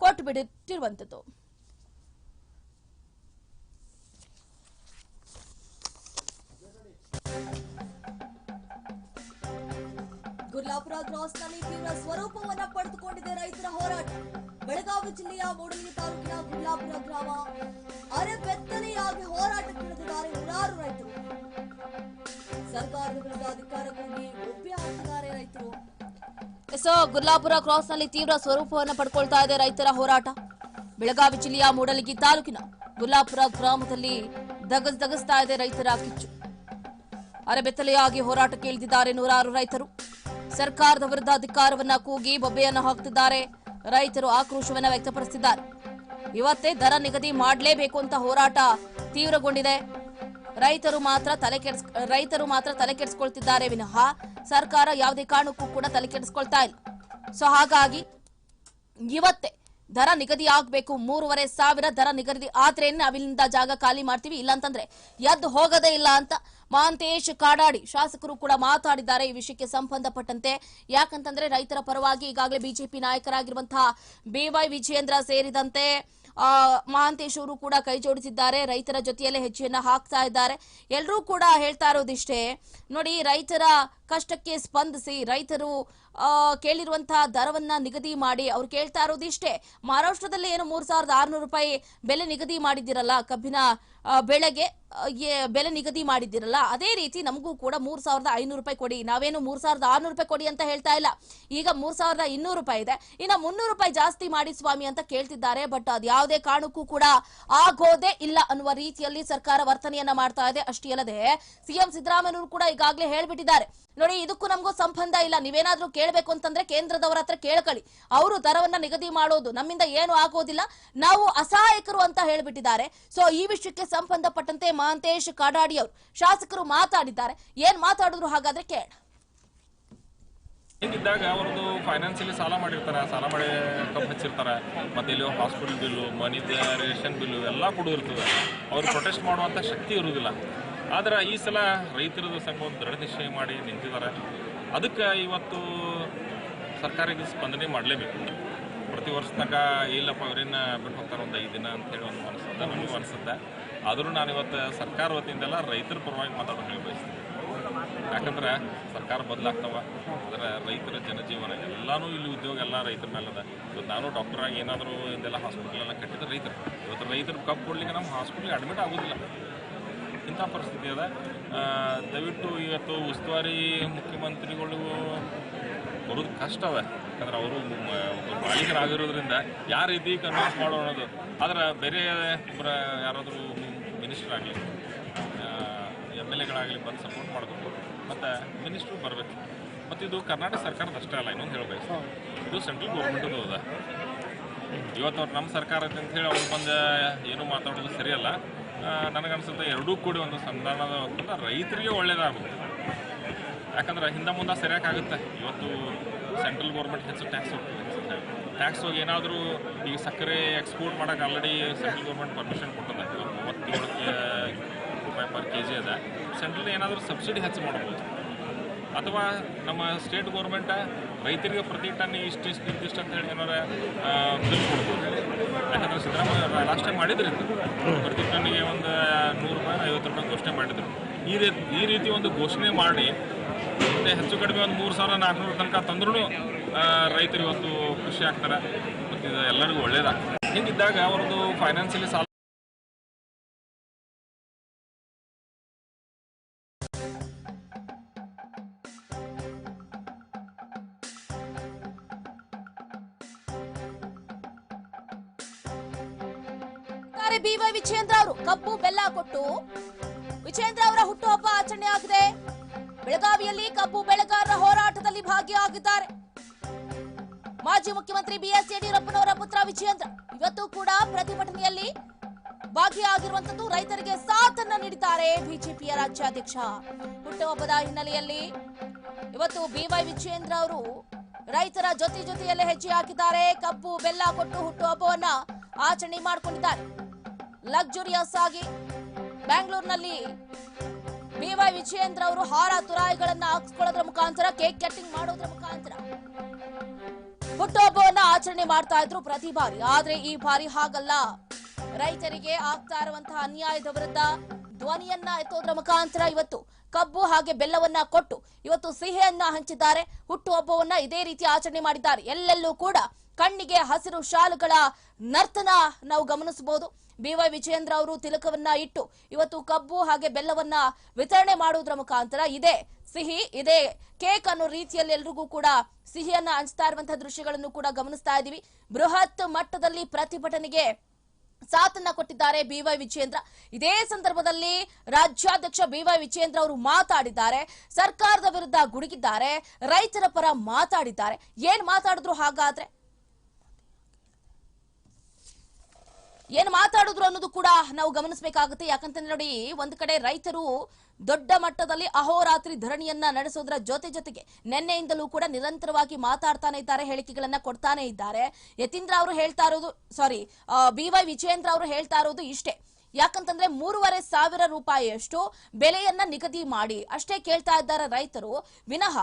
ಕೊಟ್ಟು ಬಿಡುತ್ತಿರುವಂತದ್ದು. ಗುರ್ಲಾಪುರ ಕ್ರಾಸ್ನಲ್ಲಿ ತೀವ್ರ ಸ್ವರೂಪವನ್ನ ಪಡೆದುಕೊಂಡಿದೆ ರೈತರ ಹೋರಾಟ. ಬೆಳಗಾವಿ ಜಿಲ್ಲೆಯ ಮೂಡಲಗಿ ತಾಲೂಕಿನ ಗುಲ್ಲಾಪುರ ಗ್ರಾಮ ಅರೆಬೆತ್ತಲೆಯಾಗಿ ಹೋರಾಟಕ್ಕಿಳಿದಿದ್ದಾರೆ ನೂರಾರು ರೈತರು. ಸರ್ಕಾರದ ವಿರುದ್ಧ ಅಧಿಕಾರಕ್ಕಾಗಿ ಒಪ್ಪಿ ಹಾಕಿದ್ದಾರೆ ರೈತರು. ಸೊ ಗುರ್ಲಾಪುರ ಕ್ರಾಸ್ನಲ್ಲಿ ತೀವ್ರ ಸ್ವರೂಪವನ್ನು ಪಡ್ಕೊಳ್ತಾ ಇದೆ ರೈತರ ಹೋರಾಟ. ಬೆಳಗಾವಿ ಜಿಲ್ಲೆಯ ಮೂಡಲಗಿ ತಾಲೂಕಿನ ಗುರ್ಲಾಪುರ ಗ್ರಾಮದಲ್ಲಿ ದಗಸ್ ದಗಸ್ತಾ ಇದೆ ರೈತರ ಕಿಚ್ಚು. ಅರೆಬೆತ್ತಲೆಯಾಗಿ ಹೋರಾಟಕ್ಕೆ ಇಳಿದಿದ್ದಾರೆ ನೂರಾರು ರೈತರು. ಸರ್ಕಾರದ ವಿರುದ್ಧ ಅಧಿಕಾರವನ್ನ ಕೂಗಿ ಬೊಬ್ಬೆಯನ್ನು ಹಾಕ್ತಿದ್ದಾರೆ ರೈತರು ಆಕ್ರೋಶವನ್ನು ವ್ಯಕ್ತಪಡಿಸಿದ್ದಾರೆ. ಇವತ್ತೇ ದರ ನಿಗದಿ ಮಾಡಲೇಬೇಕು ಅಂತ ಹೋರಾಟ ತೀವ್ರಗೊಂಡಿದೆ. ರೈತರು ಮಾತ್ರ ತಲೆ ಕೆಡಿಸ್, ರೈತರು ಮಾತ್ರ ತಲೆ ಕೆಡಿಸ್ಕೊಳ್ತಿದ್ದಾರೆ ವಿನಃ ಸರ್ಕಾರ ಯಾವುದೇ ಕಾರಣಕ್ಕೂ ಕೂಡ ತಲೆ ಕೆಡಿಸ್ಕೊಳ್ತಾ ಇಲ್ಲ. ಸೊ ಹಾಗಾಗಿ ಇವತ್ತೇ ದರ ನಿಗದಿ ಆಗಬೇಕು. ಮೂರುವರೆ ಸಾವಿರ ದರ ನಿಗದಿ ಆದ್ರೆ ನಾವಿಲ್ಲಿಂದ ಜಾಗ ಖಾಲಿ ಮಾಡ್ತೀವಿ. ಇಲ್ಲಾಂತಂದ್ರೆ ಎದ್ದು ಹೋಗೋದೇ ಇಲ್ಲ ಅಂತ ಮಹಾಂತೇಶ್ ಕಾಡಾಡಿ. ಶಾಸಕರು ಕೂಡ ಮಾತಾಡಿದ್ದಾರೆ ಈ ವಿಷಯಕ್ಕೆ ಸಂಬಂಧಪಟ್ಟಂತೆ. ಯಾಕಂತಂದ್ರೆ ರೈತರ ಪರವಾಗಿ ಈಗಾಗಲೇ ಬಿಜೆಪಿ ನಾಯಕರಾಗಿರುವಂತಹ ಬಿವೈ ವಿಜಯೇಂದ್ರ ಸೇರಿದಂತೆ ಮಹಾಂತೇಶ್ ಅವರು ಕೂಡ ಕೈ ಜೋಡಿಸಿದ್ದಾರೆ. ರೈತರ ಜೊತೆಯಲ್ಲೇ ಹೆಜ್ಜೆಯನ್ನ ಹಾಕ್ತಾ ಇದ್ದಾರೆ. ಎಲ್ಲರೂ ಕೂಡ ಹೇಳ್ತಾ ಇರೋದಿಷ್ಟೇ, ನೋಡಿ ರೈತರ ಕಷ್ಟಕ್ಕೆ ಸ್ಪಂದಿಸಿ, ರೈತರು ಕೇಳಿರುವಂತಹ ದರವನ್ನ ನಿಗದಿ ಮಾಡಿ ಅವ್ರು ಕೇಳ್ತಾ ಇರೋದಿಷ್ಟೇ. ಮಹಾರಾಷ್ಟ್ರದಲ್ಲಿ ಏನು ಮೂರ್ ಸಾವಿರದ ಆರ್ನೂರು ರೂಪಾಯಿ ಬೆಲೆ ನಿಗದಿ ಮಾಡಿದ್ದೀರಲ್ಲ ಕಬ್ಬಿನ ಬೆಳೆಗೆ ಬೆಲೆ ನಿಗದಿ ಮಾಡಿದ್ದೀರಲ್ಲ, ಅದೇ ರೀತಿ ನಮಗೂ ಕೂಡ ಮೂರ್ ಸಾವಿರದ ಐನೂರು ರೂಪಾಯಿ ಕೊಡಿ. ನಾವೇನು ಮೂರ್ ಸಾವಿರದ ಆರ್ನೂರು ರೂಪಾಯಿ ಕೊಡಿ ಅಂತ ಹೇಳ್ತಾ ಇಲ್ಲ. ಈಗ ಮೂರ್ ಸಾವಿರದ ಇನ್ನೂರು ರೂಪಾಯಿ ಇದೆ. ಇನ್ನ ಮುನ್ನೂರು ರೂಪಾಯಿ ಜಾಸ್ತಿ ಮಾಡಿ ಸ್ವಾಮಿ ಅಂತ ಕೇಳ್ತಿದ್ದಾರೆ, ಬಟ್ ಅದು ಯಾವುದೇ ಕಾರಣಕ್ಕೂ ಕೂಡ ಆಗೋದೇ ಇಲ್ಲ ಅನ್ನುವ ರೀತಿಯಲ್ಲಿ ಸರ್ಕಾರ ವರ್ತನೆಯನ್ನ ಮಾಡ್ತಾ ಇದೆ. ಅಷ್ಟೇ ಅಲ್ಲದೆ ಸಿಎಂ ಸಿದ್ದರಾಮಯ್ಯನವರು ಕೂಡ ಈಗಾಗಲೇ ಹೇಳ್ಬಿಟ್ಟಿದ್ದಾರೆ. ನೋಡಿ, ಇದಕ್ಕೂ ನಮಗೂ ಸಂಬಂಧ ಇಲ್ಲ. ನೀವೇನಾದ್ರೂ ಕೇಳಬೇಕು ಅಂತಂದ್ರೆ ಕೇಂದ್ರದವರ ಹತ್ರ ಕೇಳ್ಕೊಳ್ಳಿ. ಅವರು ದರವನ್ನ ನಿಗದಿ ಮಾಡೋದು ನಮ್ಮಿಂದ ಏನು ಆಗೋದಿಲ್ಲ. ನಾವು ಅಸಹಾಯಕರು ಅಂತ ಹೇಳ್ಬಿಟ್ಟಿದ್ದಾರೆ. ಸೊ ಈ ವಿಷಯಕ್ಕೆ ಸಂಬಂಧಪಟ್ಟಂತೆ ಮಹಾಂತೇಶ್ ಕಾಡಾಡಿ ಅವರು, ಶಾಸಕರು ಮಾತಾಡಿದ್ದಾರೆ. ಏನ್ ಮಾತಾಡಿದ್ರು ಹಾಗಾದ್ರೆ ಕೇಳ. ಹಿಂಗಿದ್ದಾಗ ಅವ್ರದ್ದು ಫೈನಾನ್ಸಿಯಲಿ ಸಾಲ ಮಾಡಿರ್ತಾರೆ. ಸಾಲ ಮಾಡಿ ಕಪ್ ಹಚ್ಚಿರ್ತಾರೆ. ಮತ್ತೆ ಇಲ್ಲಿ ಹಾಸ್ಪಿಟಲ್ ಬಿಲ್ಲು ಮನಿದ ರೇಷನ್ ಬಿಲ್ಲು ಎಲ್ಲ ಕೂಡ ಇರ್ತದೆ ಅವ್ರು ಪ್ರೊಟೆಸ್ಟ್ ಮಾಡುವಂಥ ಶಕ್ತಿ ಇರುವುದಿಲ್ಲ. ಆದ್ರೆ ಈ ಸಲ ರೈತರದ ಸಂಘ ಒಂದು ದೃಢ ನಿಶ್ಚಯ ಮಾಡಿ ನಿಂತಿದ್ದಾರೆ ಅದಕ್ಕೆ ಇವತ್ತು ಸರ್ಕಾರ ಇದು ಸ್ಪಂದನೆ ಮಾಡಲೇಬೇಕು. ಪ್ರತಿ ವರ್ಷ ತನಕ ಇಲ್ಲಪ್ಪ ಅವರನ್ನ ಬಿಟ್ಟು ಹೋಗ್ತಾರೆ ಒಂದು ಐದು ದಿನ ಅಂತೇಳಿ ಒಂದು ಅನಿಸುತ್ತೆ ನನಗೂ ಅನಿಸುತ್ತೆ. ಆದರೂ ನಾನು ಇವತ್ತು ಸರ್ಕಾರ ವತಿಯಿಂದೆಲ್ಲ ರೈತರ ಪರವಾಗಿ ಮಾತಾಡೋಕೆ ಹೇಳಿ ಬಯಸ್ತೀನಿ. ಯಾಕಂದ್ರೆ ಸರ್ಕಾರ ಬದಲಾಗ್ತಾವ. ಅದರ ರೈತರ ಜನಜೀವನ, ಎಲ್ಲನೂ ಇಲ್ಲಿ ಉದ್ಯೋಗ ಎಲ್ಲ ರೈತರ ಮೇಲೆ ಅದ ಇವತ್ತು ನಾನು ಡಾಕ್ಟರ್ ಆಗಿ ಏನಾದರೂ ಇದೆಲ್ಲ ಹಾಸ್ಪಿಟ್ಲೆಲ್ಲ ಕಟ್ಟಿದ್ರೆ ರೈತರು. ಇವತ್ತು ರೈತರು ಕಬ್ಬು ಕೊಡಲಿಕ್ಕೆ ನಮ್ಮ ಹಾಸ್ಪಿಟ್ಲಿಗೆ ಅಡ್ಮಿಟ್ ಆಗೋದಿಲ್ಲ. ಇಂಥ ಪರಿಸ್ಥಿತಿ ಅದ ದಯವಿಟ್ಟು ಇವತ್ತು ಉಸ್ತುವಾರಿ ಮುಖ್ಯಮಂತ್ರಿಗಳು ಬರೋದು ಕಷ್ಟ ಅದ ಯಾಕಂದ್ರೆ ಅವರು ಮಾಲೀಕರಾಗಿರೋದ್ರಿಂದ ಯಾವ ರೀತಿ ಕನ್ವಿನ್ಸ್ ಮಾಡೋ ಅನ್ನೋದು. ಆದ್ರೆ ಬೇರೆ ಒಬ್ಬರ ಯಾರಾದರೂ ಮಿನಿಸ್ಟರ್ ಆಗಲಿ ಎಂ ಎಲ್ ಎಗಳಾಗಲಿ ಬಂದು ಸಪೋರ್ಟ್ ಮಾಡಬೇಕು ಮತ್ತು ಮಿನಿಸ್ಟ್ರು ಬರಬೇಕು. ಮತ್ತು ಇದು ಕರ್ನಾಟಕ ಸರ್ಕಾರದ ಅಷ್ಟೇ ಅಲ್ಲ, ಇನ್ನೊಂದು ಹೇಳಬೇಕು. ಇದು ಸೆಂಟ್ರಲ್ ಗೌರ್ಮೆಂಟದು ಅದ. ಇವತ್ತು ಅವ್ರು ನಮ್ಮ ಸರ್ಕಾರ ಅಂತ ಹೇಳಿ ಅವ್ರು ಬಂದು ಏನು ಮಾತಾಡೋದು ಸರಿಯಲ್ಲ. ನನಗನ್ಸುತ್ತೆ ಎರಡೂ ಕೂಡಿ ಒಂದು ಸಂಧಾನದ ರೈತರಿಗೆ ಒಳ್ಳೇದಾಗುತ್ತೆ. ಯಾಕಂದ್ರೆ ಹಿಂದೆ ಮುಂದೆ ಸರಿಯಾಕಾಗುತ್ತೆ. ಇವತ್ತು ಸೆಂಟ್ರಲ್ ಗೌರ್ಮೆಂಟ್ ಹೆಚ್ಚು ಟ್ಯಾಕ್ಸ್ ಹೋಗ್ತದೆ. ಟ್ಯಾಕ್ಸ್ ಹೋಗಿ ಏನಾದರೂ ಈಗ ಸಕ್ಕರೆ ಎಕ್ಸ್ಪೋರ್ಟ್ ಮಾಡೋಕೆ ಆಲ್ರೆಡಿ ಸೆಂಟ್ರಲ್ ಗೌರ್ಮೆಂಟ್ ಪರ್ಮಿಷನ್ ಕೊಟ್ಟದ. ಇವತ್ತು ಮೂವತ್ತೇಳು ರೂಪಾಯಿ ಪರ್ ಕೆ ಜಿ ಅದ ಸೆಂಟ್ರಲ್ ಏನಾದರೂ ಸಬ್ಸಿಡಿ ಹೆಚ್ಚು ಮಾಡ್ಬೋದು. ಅಥವಾ ನಮ್ಮ ಸ್ಟೇಟ್ ಗೌರ್ಮೆಂಟ ರೈತರಿಗೆ ಪ್ರತಿ ಟನ್ ಇಷ್ಟು ಇಷ್ಟು ಇಂತಿಷ್ಟು ಅಂತ ಹೇಳಿ ಏನಾರ ಬಿಲ್ ಕೊಡ್ಬೋದು. ಯಾಕಂದ್ರೆ ಸಿದ್ದರಾಮಯ್ಯ ಲಾಸ್ಟ್ ಟೈಮ್ ಮಾಡಿದ್ರು. ಪ್ರತಿ ಟನ್ನಿಗೆ ಒಂದು ನೂರು ರೂಪಾಯಿ, ಐವತ್ತು ರೂಪಾಯಿ ಘೋಷಣೆ ಮಾಡಿದ್ರು. ಈ ರೀತಿ ಈ ರೀತಿ ಒಂದು ಘೋಷಣೆ ಮಾಡಿ ಮತ್ತೆ ಹೆಚ್ಚು ಕಡಿಮೆ ಒಂದು ಮೂರು ಸಾವಿರ ನಾಲ್ಕುನೂರು ತನಕ ತಂದ್ರೂ ರೈತರು ಇವತ್ತು ಖುಷಿ ಆಗ್ತಾರೆ. ಮತ್ತು ಎಲ್ಲರಿಗೂ ಒಳ್ಳೇದಾಗ್ತದೆ. ಹೀಗಿದ್ದಾಗ ಅವ್ರದ್ದು ಫೈನಾನ್ಸಿಯಲಿ ಸಾಲ ಕಬ್ಬು ಬೆಲ್ಲ ಕೊಟ್ಟು ವಿಜೇಂದ್ರ ಅವರ ಹುಟ್ಟುಹಬ್ಬ ಆಚರಣೆ ಆಗಿದೆ. ಬೆಳಗಾವಿಯಲ್ಲಿ ಕಬ್ಬು ಬೆಳೆಗಾರರ ಹೋರಾಟದಲ್ಲಿ ಭಾಗಿಯಾಗಿದ್ದಾರೆ. ಮಾಜಿ ಮುಖ್ಯಮಂತ್ರಿ ಬಿಎಸ್ ಯಡಿಯೂರಪ್ಪನವರ ಪುತ್ರ ವಿಜೇಂದ್ರ ಇವತ್ತು ಕೂಡ ಪ್ರತಿಭಟನೆಯಲ್ಲಿ ಭಾಗಿಯಾಗಿರುವಂತದ್ದು ರೈತರಿಗೆ ಸಾಥನ್ನ ನೀಡಿದ್ದಾರೆ ಬಿಜೆಪಿಯ ರಾಜ್ಯಾಧ್ಯಕ್ಷ. ಹುಟ್ಟುಹಬ್ಬದ ಹಿನ್ನೆಲೆಯಲ್ಲಿ ಇವತ್ತು ಬಿವೈ ವಿಜೇಂದ್ರ ಅವರು ರೈತರ ಜೊತೆ ಜೊತೆಯಲ್ಲೇ ಹೆಜ್ಜೆ ಹಾಕಿದ್ದಾರೆ. ಕಬ್ಬು ಬೆಲ್ಲ ಕೊಟ್ಟು ಹುಟ್ಟುಹಬ್ಬವನ್ನ ಆಚರಣೆ ಮಾಡಿಕೊಂಡಿದ್ದಾರೆ. ಲಕ್ಸುರಿಯಸ್ ಆಗಿ ಬೆಂಗಳೂರಿನಲ್ಲಿ ಬಿವೈ ವಿಜಯೇಂದ್ರ ಅವರು ಹಾರ ತುರಾಯಿಗಳನ್ನ ಹಾಕ್ಸ್ಕೊಳ್ಳೋದ್ರ ಮುಖಾಂತರ ಕೇಕ್ ಕಟ್ಟಿಂಗ್ ಮಾಡೋದ್ರ ಮುಖಾಂತರ ಹುಟ್ಟುಹಬ್ಬವನ್ನ ಆಚರಣೆ ಮಾಡ್ತಾ ಇದ್ರು ಪ್ರತಿ ಬಾರಿ. ಆದ್ರೆ ಈ ಬಾರಿ ಹಾಗಲ್ಲ. ರೈತರಿಗೆ ಆಗ್ತಾ ಇರುವಂತಹ ಅನ್ಯಾಯದ ವಿರುದ್ಧ ಧ್ವನಿಯನ್ನ ಎತ್ತೋದ್ರ ಮುಖಾಂತರ ಇವತ್ತು ಕಬ್ಬು ಹಾಗೆ ಬೆಲ್ಲವನ್ನ ಕೊಟ್ಟು ಇವತ್ತು ಸಿಹಿಯನ್ನ ಹಂಚಿದ್ದಾರೆ. ಹುಟ್ಟುಹಬ್ಬವನ್ನ ಇದೇ ರೀತಿ ಆಚರಣೆ ಮಾಡಿದ್ದಾರೆ. ಎಲ್ಲೆಲ್ಲೂ ಕೂಡ ಕಣ್ಣಿಗೆ ಹಸಿರು ಶಾಲುಗಳ ನರ್ತನ ನಾವು ಗಮನಿಸಬಹುದು. ಬಿವೈ ವಿಜಯೇಂದ್ರ ಅವರು ತಿಲಕವನ್ನ ಇಟ್ಟು ಇವತ್ತು ಕಬ್ಬು ಹಾಗೆ ಬೆಲ್ಲವನ್ನ ವಿತರಣೆ ಮಾಡುವುದರ ಮುಖಾಂತರ ಇದೇ ಸಿಹಿ, ಇದೇ ಕೇಕ್ ಅನ್ನೋ ರೀತಿಯಲ್ಲಿ ಎಲ್ರಿಗೂ ಕೂಡ ಸಿಹಿಯನ್ನ ಹಂಚ್ತಾ ಇರುವಂತಹ ದೃಶ್ಯಗಳನ್ನು ಕೂಡ ಗಮನಿಸ್ತಾ ಇದೀವಿ ಬೃಹತ್ ಮಟ್ಟದಲ್ಲಿ ಪ್ರತಿಭಟನೆಗೆ ಸಾಥನ್ನ ಕೊಟ್ಟಿದ್ದಾರೆ ಬಿವೈ ವಿಜಯೇಂದ್ರ. ಇದೇ ಸಂದರ್ಭದಲ್ಲಿ ರಾಜ್ಯಾಧ್ಯಕ್ಷ ಬಿವೈ ವಿಜಯೇಂದ್ರ ಅವರು ಮಾತಾಡಿದ್ದಾರೆ. ಸರ್ಕಾರದ ವಿರುದ್ಧ ಗುಡುಗಿದ್ದಾರೆ. ರೈತರ ಪರ ಮಾತಾಡಿದ್ದಾರೆ. ಏನ್ ಮಾತಾಡಿದ್ರು ಹಾಗಾದ್ರೆ? ಏನ್ ಮಾತಾಡಿದ್ರು ಅನ್ನೋದು ಕೂಡ ನಾವು ಗಮನಿಸಬೇಕಾಗುತ್ತೆ. ಯಾಕಂತಂದ್ರೆ ನೋಡಿ, ಒಂದು ಕಡೆ ರೈತರು ದೊಡ್ಡ ಮಟ್ಟದಲ್ಲಿ ಅಹೋರಾತ್ರಿ ಧರಣಿಯನ್ನ ನಡೆಸೋದ್ರ ಜೊತೆ ಜೊತೆಗೆ ನಿನ್ನೆಯಿಂದಲೂ ಕೂಡ ನಿರಂತರವಾಗಿ ಮಾತಾಡ್ತಾನೆ ಇದ್ದಾರೆ, ಹೇಳಿಕೆಗಳನ್ನ ಕೊಡ್ತಾನೆ ಇದ್ದಾರೆ. ಯತೀಂದ್ರ ಅವರು ಹೇಳ್ತಾ ಇರೋದು ಸಾರಿ ಬಿ ವೈ ವಿಜಯೇಂದ್ರ ಅವರು ಹೇಳ್ತಾ ಇರೋದು ಇಷ್ಟೇ. ಯಾಕಂತಂದ್ರೆ ಮೂರುವರೆ ಸಾವಿರ ರೂಪಾಯಿಯಷ್ಟು ಬೆಲೆಯನ್ನ ನಿಗದಿ ಮಾಡಿ, ಅಷ್ಟೇ ಕೇಳ್ತಾ ಇದ್ದಾರೆ ರೈತರು. ವಿನಃ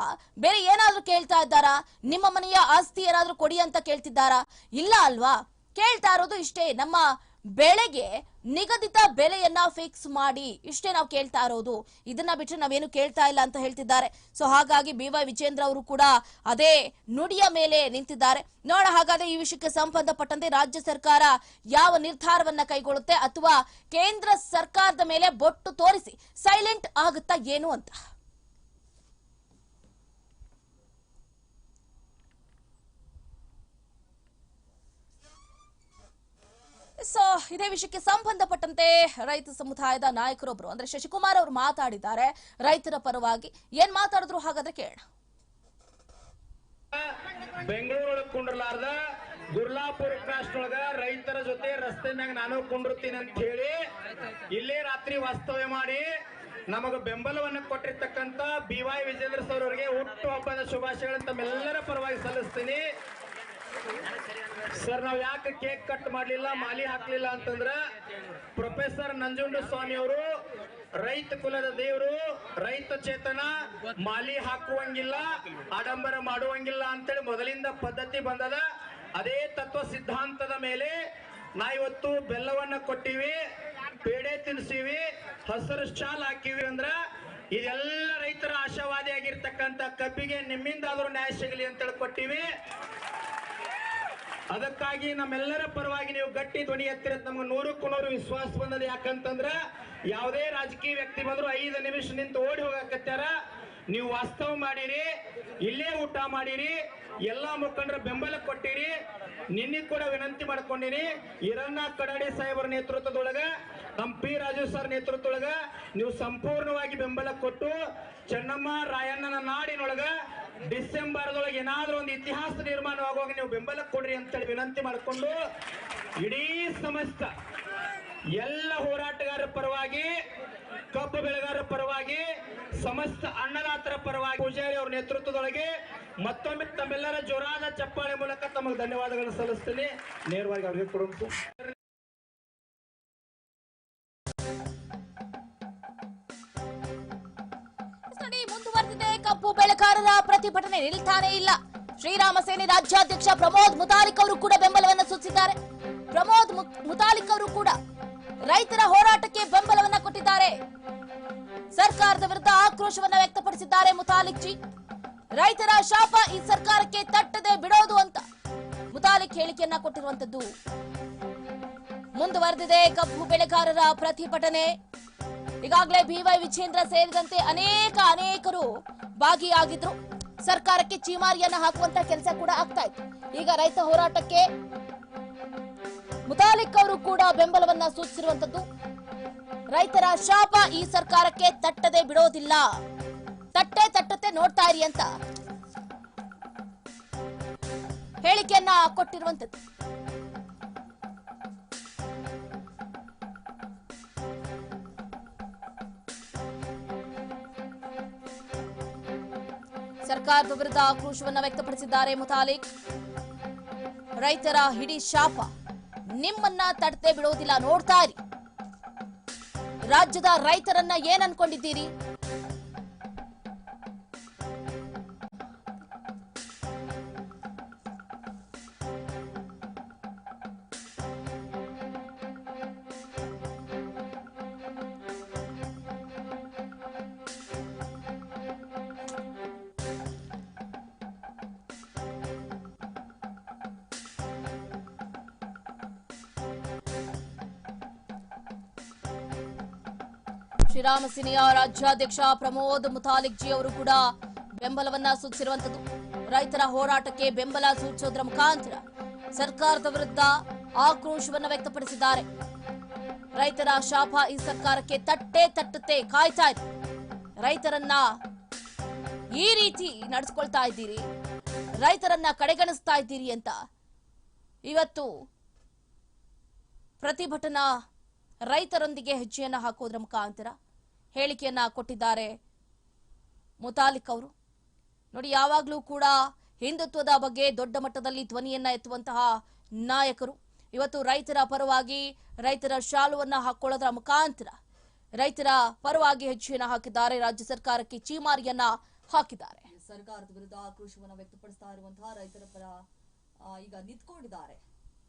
ಬೇರೆ ಏನಾದ್ರೂ ಕೇಳ್ತಾ ಇದ್ದಾರಾ? ನಿಮ್ಮ ಮನೆಯ ಆಸ್ತಿ ಏನಾದ್ರೂ ಕೊಡಿ ಅಂತ ಕೇಳ್ತಿದ್ದಾರಾ? ಇಲ್ಲ ಅಲ್ವಾ? ಕೇಳ್ತಾ ಇರೋದು ಇಷ್ಟೇ. ನಮ್ಮ ಬೆಳೆಗೆ ನಿಗದಿತ ಬೆಲೆಯನ್ನ ಫಿಕ್ಸ್ ಮಾಡಿ ಇಷ್ಟೇ ನಾವು ಕೇಳ್ತಾ ಇರೋದು. ಇದನ್ನ ಬಿಟ್ಟರೆ ನಾವೇನು ಕೇಳ್ತಾ ಇಲ್ಲ ಅಂತ ಹೇಳ್ತಿದ್ದಾರೆ. ಸೊ ಹಾಗಾಗಿ ಬಿ ವೈ ವಿಜೇಂದ್ರ ಅವರು ಕೂಡ ಅದೇ ನುಡಿಯ ಮೇಲೆ ನಿಂತಿದ್ದಾರೆ. ನೋಡ, ಹಾಗಾದ್ರೆ ಈ ವಿಷಯಕ್ಕೆ ಸಂಬಂಧಪಟ್ಟಂತೆ ರಾಜ್ಯ ಸರ್ಕಾರ ಯಾವ ನಿರ್ಧಾರವನ್ನ ಕೈಗೊಳ್ಳುತ್ತೆ ಅಥವಾ ಕೇಂದ್ರ ಸರ್ಕಾರದ ಮೇಲೆ ಬೊಟ್ಟು ತೋರಿಸಿ ಸೈಲೆಂಟ್ ಆಗುತ್ತಾ ಏನು ಅಂತ. ಸೊ, ಇದೇ ವಿಷಯಕ್ಕೆ ಸಂಬಂಧಪಟ್ಟಂತೆ ರೈತ ಸಮುದಾಯದ ನಾಯಕರೊಬ್ರು, ಅಂದ್ರೆ ಶಶಿಕುಮಾರ್ ಅವರು ಮಾತಾಡಿದ್ದಾರೆ. ರೈತರ ಪರವಾಗಿ ಏನ್ ಮಾತಾಡಿದ್ರು ಹಾಗಾದ್ರೆ ಕೇಳೋಣ. ಬೆಂಗಳೂರೊಳಗ ಕುಂಡ್ರಲಾರ್ದ ಗುರ್ಲಾಪುರ ಒಳಗ ರೈತರ ಜೊತೆ ರಸ್ತೆ ನಾನು ಕುಂಡಿರ್ತೀನಿ ಅಂತ ಹೇಳಿ ಇಲ್ಲೇ ರಾತ್ರಿ ವಾಸ್ತವ್ಯ ಮಾಡಿ ನಮಗ ಬೆಂಬಲವನ್ನು ಕೊಟ್ಟಿರ್ತಕ್ಕಂತ ಬಿ ವೈ ವಿಜೇಂದ್ರ ಸರ್ ಅವರಿಗೆ ಹುಟ್ಟು ಹಬ್ಬದ ಶುಭಾಶಯಗಳನ್ನು ತಮ್ಮೆಲ್ಲರ ಪರವಾಗಿ ಸಲ್ಲಿಸ್ತೀನಿ. ಸರ್, ನಾವ್ ಯಾಕೆ ಕೇಕ್ ಕಟ್ ಮಾಡ್ಲಿಲ್ಲ, ಮಾಲಿ ಹಾಕ್ಲಿಲ್ಲ ಅಂತಂದ್ರ ಪ್ರೊಫೆಸರ್ ನಂಜುಂಡ ಸ್ವಾಮಿ ಅವರು ರೈತ ಕುಲದ ದೇವರು, ರೈತ ಚೇತನ, ಮಾಲಿ ಹಾಕುವಂಗಿಲ್ಲ, ಆಡಂಬರ ಮಾಡುವಂಗಿಲ್ಲ ಅಂತೇಳಿ ಮೊದಲಿಂದ ಪದ್ಧತಿ ಬಂದದ. ಅದೇ ತತ್ವ ಸಿದ್ಧಾಂತದ ಮೇಲೆ ನಾ ಇವತ್ತು ಬೆಲ್ಲವನ್ನ ಕೊಟ್ಟಿವಿ, ಪೇಡೆ ತಿನ್ಸಿವಿ, ಹಸಿರು ಶಾಲ್ ಹಾಕಿವಿ ಅಂದ್ರ ಇದೆಲ್ಲ ರೈತರ ಆಶಾವಾದಿ ಆಗಿರ್ತಕ್ಕಂಥ ಕಬ್ಬಿಗೆ ನಿಮ್ಮಿಂದಾದ್ರೂ ನ್ಯಾಯ ಸಿಗಲಿ ಅಂತೇಳಿ ಕೊಟ್ಟಿವಿ. ಅದಕ್ಕಾಗಿ ನಮ್ಮೆಲ್ಲರ ಪರವಾಗಿ ನೀವು ಗಟ್ಟಿ ಧ್ವನಿ ಎತ್ತಿರ ನಮ್ಗೆ ನೂರಕ್ಕೂ ನೂರು ವಿಶ್ವಾಸ ಬಂದದ. ಯಾಕಂತಂದ್ರ ಯಾವುದೇ ರಾಜಕೀಯ ವ್ಯಕ್ತಿ ಬಂದ್ರು ಐದು ನಿಮಿಷ ನಿಂತು ಓಡಿ ಹೋಗಕತ್ತಾರ ನೀವು ವಾಸ್ತವ ಮಾಡಿರಿ, ಇಲ್ಲೇ ಊಟ ಮಾಡಿರಿ, ಎಲ್ಲಾ ಮುಖಂಡರ ಬೆಂಬಲ ಕೊಟ್ಟಿರಿ, ನಿನ್ನೆ ಕೂಡ ವಿನಂತಿ ಮಾಡ್ಕೊಂಡಿರಿ. ಈರಣ್ಣ ಕಡಾಡಿ ಸಾಹೇಬರ ನೇತೃತ್ವದೊಳಗ, ನಮ್ಮ ಪಿ ರಾಜು ಸರ್ ನೇತೃತ್ವದೊಳಗ ನೀವು ಸಂಪೂರ್ಣವಾಗಿ ಬೆಂಬಲ ಕೊಟ್ಟು, ಚೆನ್ನಮ್ಮ ರಾಯಣ್ಣನ ನಾಡಿನೊಳಗ ಡಿಸೆಂಬರ್ದೊಳಗೆ ಏನಾದ್ರೂ ಒಂದು ಇತಿಹಾಸ ನಿರ್ಮಾಣವಾಗುವಾಗ ನೀವು ಬೆಂಬಲ ಕೊಡ್ರಿ ಅಂತೇಳಿ ವಿನಂತಿ ಮಾಡಿಕೊಂಡು ಇಡೀ ಸಮಸ್ತ ಎಲ್ಲ ಹೋರಾಟಗಾರರ ಪರವಾಗಿ, ಕಬ್ಬು ಬೆಳೆಗಾರರ ಪರವಾಗಿ, ಸಮಸ್ತ ಅನ್ನದಾತರ ಪರವಾಗಿ ಪೂಜಾರಿ ಅವರ ನೇತೃತ್ವದೊಳಗೆ ಮತ್ತೊಮ್ಮೆ ತಮ್ಮೆಲ್ಲರ ಜೋರಾದ ಚಪ್ಪಾಳೆ ಮೂಲಕ ತಮಗೆ ಧನ್ಯವಾದಗಳನ್ನು ಸಲ್ಲಿಸ್ತೇನೆ. ನೇರವಾಗಿ ಅವರಿಗೆ ಕೊಡುವಂತ. ಮುಂದುವರೆದಿದೆ. ಕಬ್ಬು ಬೆಳೆಗಾರರ ಪ್ರತಿಭಟನೆ ನಿಲ್ತಾನೇ ಇಲ್ಲ. ಶ್ರೀರಾಮ ಸೇನೆ ರಾಜ್ಯಾಧ್ಯಕ್ಷ ಪ್ರಮೋದ್ ಮುತಾಲಿಕ್ ಅವರು ಕೂಡ ಬೆಂಬಲವನ್ನು ಸೂಚಿಸಿದ್ದಾರೆ. ಪ್ರಮೋದ್ ಮುತಾಲಿಕ್ ಅವರು ಕೂಡ ರೈತರ ಹೋರಾಟಕ್ಕೆ ಬೆಂಬಲವನ್ನ ಕೊಟ್ಟಿದ್ದಾರೆ. ಸರ್ಕಾರದ ವಿರುದ್ಧ ಆಕ್ರೋಶವನ್ನ ವ್ಯಕ್ತಪಡಿಸಿದ್ದಾರೆ ಮುತಾಲಿಕ್ ಜಿ. ರೈತರ ಶಾಪ ಈ ಸರ್ಕಾರಕ್ಕೆ ತಟ್ಟದೆ ಬಿಡೋದು ಅಂತ ಮುತಾಲಿಕ್ ಹೇಳಿಕೆಯನ್ನ ಕೊಟ್ಟಿರುವಂತದ್ದು. ಮುಂದುವರೆದಿದೆ ಕಬ್ಬು ಬೆಳೆಗಾರರ ಪ್ರತಿಭಟನೆ. ಈಗಾಗಲೇ ಬಿವೈ ವಿಜೇಂದ್ರ ಸೇರಿದಂತೆ ಅನೇಕ ಅನೇಕರು ಭಾಗಿಯಾಗಿದ್ರು. ಸರ್ಕಾರಕ್ಕೆ ಚೀಮಾರಿಯನ್ನ ಹಾಕುವಂತ ಕೆಲಸ ಕೂಡ ಆಗ್ತಾ ಇತ್ತು. ಈಗ ರೈತ ಹೋರಾಟಕ್ಕೆ ಮುತಾಲಿಕ್ ಅವರು ಕೂಡ ಬೆಂಬಲವನ್ನ ಸೂಚಿಸಿರುವಂತದ್ದು. ರೈತರ ಶಾಪ ಈ ಸರ್ಕಾರಕ್ಕೆ ತಟ್ಟದೆ ಬಿಡೋದಿಲ್ಲ. ತಟ್ಟೆ ತಟ್ಟತೆ ನೋಡ್ತಾ ಇರಿ ಅಂತ ಹೇಳಿಕೆಯನ್ನ ಕೊಟ್ಟಿರುವಂತದ್ದು. ಸರ್ಕಾರದ ವಿರುದ್ಧ ಆಕ್ರೋಶವನ್ನು ವ್ಯಕ್ತಪಡಿಸಿದ್ದಾರೆ ಮುತಾಲಿಕ್. ರೈತರ ಹಿಡಿ ಶಾಪ, ನಿಮ್ಮನ್ನ ತಡತೆ ಬಿಡೋದಿಲ್ಲ, ನೋಡ್ತಾ ಇರಿ. ರಾಜ್ಯದ ರೈತರನ್ನ ಏನ್ ಅನ್ಕೊಂಡಿದ್ದೀರಿ? ಶ್ರೀರಾಮ ಸೇನೆಯ ರಾಜ್ಯಾಧ್ಯಕ್ಷ ಪ್ರಮೋದ್ ಮುತಾಲಿಕ್ ಜಿ ಅವರು ಕೂಡ ಬೆಂಬಲವನ್ನ ಸೂಚಿಸಿರುವಂತದ್ದು. ರೈತರ ಹೋರಾಟಕ್ಕೆ ಬೆಂಬಲ ಸೂಚಿಸೋದ್ರ ಮುಖಾಂತರ ಸರ್ಕಾರದ ವಿರುದ್ಧ ಆಕ್ರೋಶವನ್ನ ವ್ಯಕ್ತಪಡಿಸಿದ್ದಾರೆ. ರೈತರ ಶಾಪ ಈ ಸರ್ಕಾರಕ್ಕೆ ತಟ್ಟೆ ತಟ್ಟುತ್ತೆ ಕಾಯ್ತಾ ಇದೆ. ರೈತರನ್ನ ಈ ರೀತಿ ನಡೆಸ್ಕೊಳ್ತಾ ಇದ್ದೀರಿ, ರೈತರನ್ನ ಕಡೆಗಣಿಸ್ತಾ ಇದ್ದೀರಿ ಅಂತ ಇವತ್ತು ಪ್ರತಿಭಟನಾ ರೈತರೊಂದಿಗೆ ಹೆಜ್ಜೆಯನ್ನು ಹಾಕೋದ್ರ ಮುಖಾಂತರ ಹೇಳಿಕೆಯನ್ನ ಕೊಟ್ಟಿದ್ದಾರೆ ಮುತಾಲಿಕ್ ಅವರು. ನೋಡಿ, ಯಾವಾಗಲೂ ಕೂಡ ಹಿಂದುತ್ವದ ಬಗ್ಗೆ ದೊಡ್ಡ ಮಟ್ಟದಲ್ಲಿ ಧ್ವನಿಯನ್ನ ಎತ್ತುವಂತಹ ನಾಯಕರು. ಇವತ್ತು ರೈತರ ಪರವಾಗಿ, ರೈತರ ಶಾಲುವನ್ನ ಹಾಕೊಳ್ಳೋದ್ರ ಮುಖಾಂತರ ರೈತರ ಪರವಾಗಿ ಹೆಜ್ಜೆಯನ್ನ ಹಾಕಿದ್ದಾರೆ. ರಾಜ್ಯ ಸರ್ಕಾರಕ್ಕೆ ಚೀಮಾರಿಯನ್ನ ಹಾಕಿದ್ದಾರೆ. ಸರ್ಕಾರದ ವಿರುದ್ಧ ಆಕ್ರೋಶವನ್ನು ವ್ಯಕ್ತಪಡಿಸ್ತಾ ಇರುವಂತಹ ರೈತರ ಪರ ಈಗ ನಿಂತ್ಕೊಂಡಿದ್ದಾರೆ.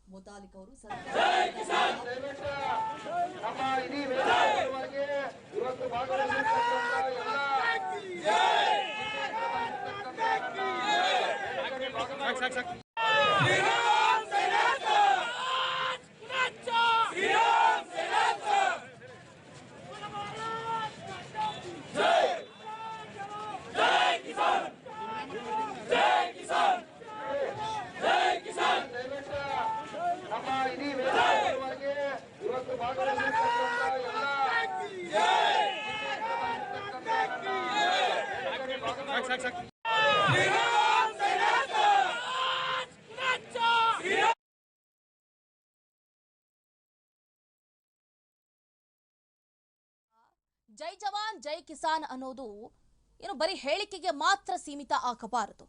ಮುತಾಲಿಕ್ ಅವರು ನಮ್ಮ ಇಡೀ ವೇದಿಕೆ ಜೈ ಜವಾನ್, ಜೈ ಕಿಸಾನ್ ಅನ್ನೋದು ಏನು ಬರೀ ಹೇಳಿಕೆಗೆ ಮಾತ್ರ ಸೀಮಿತ ಆಗಬಾರದು.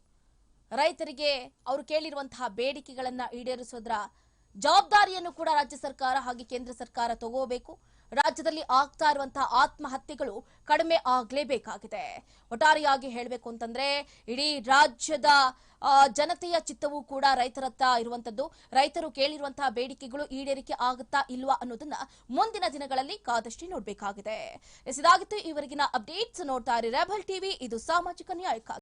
ರೈತರಿಗೆ ಅವರು ಕೇಳಿರುವಂತಹ ಬೇಡಿಕೆಗಳನ್ನ ಈಡೇರಿಸೋದ್ರ ಜವಾಬ್ದಾರಿಯನ್ನು ಕೂಡ ರಾಜ್ಯ ಸರ್ಕಾರ ಹಾಗೆ ಕೇಂದ್ರ ಸರ್ಕಾರ ತಗೋಬೇಕು. ರಾಜ್ಯದಲ್ಲಿ ಆಗ್ತಾ ಇರುವಂತಹ ಆತ್ಮಹತ್ಯೆಗಳು ಕಡಿಮೆ ಆಗ್ಲೇಬೇಕಾಗಿದೆ. ಒಟ್ಟಾರೆಯಾಗಿ ಹೇಳಬೇಕು ಅಂತಂದ್ರೆ, ಇಡೀ ರಾಜ್ಯದ ಜನತೆಯ ಚಿತ್ತವೂ ಕೂಡ ರೈತರತ್ತ ಇರುವಂತದ್ದು. ರೈತರು ಕೇಳಿರುವಂತಹ ಬೇಡಿಕೆಗಳು ಈಡೇರಿಕೆ ಆಗುತ್ತಾ ಇಲ್ವಾ ಅನ್ನೋದನ್ನ ಮುಂದಿನ ದಿನಗಳಲ್ಲಿ ಕಾದಷ್ಟೇ ನೋಡಬೇಕಾಗಿದೆ. ಇದಾಗಿತ್ತು ಈವರೆಗಿನ ಅಪ್ಡೇಟ್ಸ್ ನೋಡ್ತಾ ರೆಬಲ್ ಟಿವಿ, ಇದು ಸಾಮಾಜಿಕ ನ್ಯಾಯಕ್ಕಾಗಿ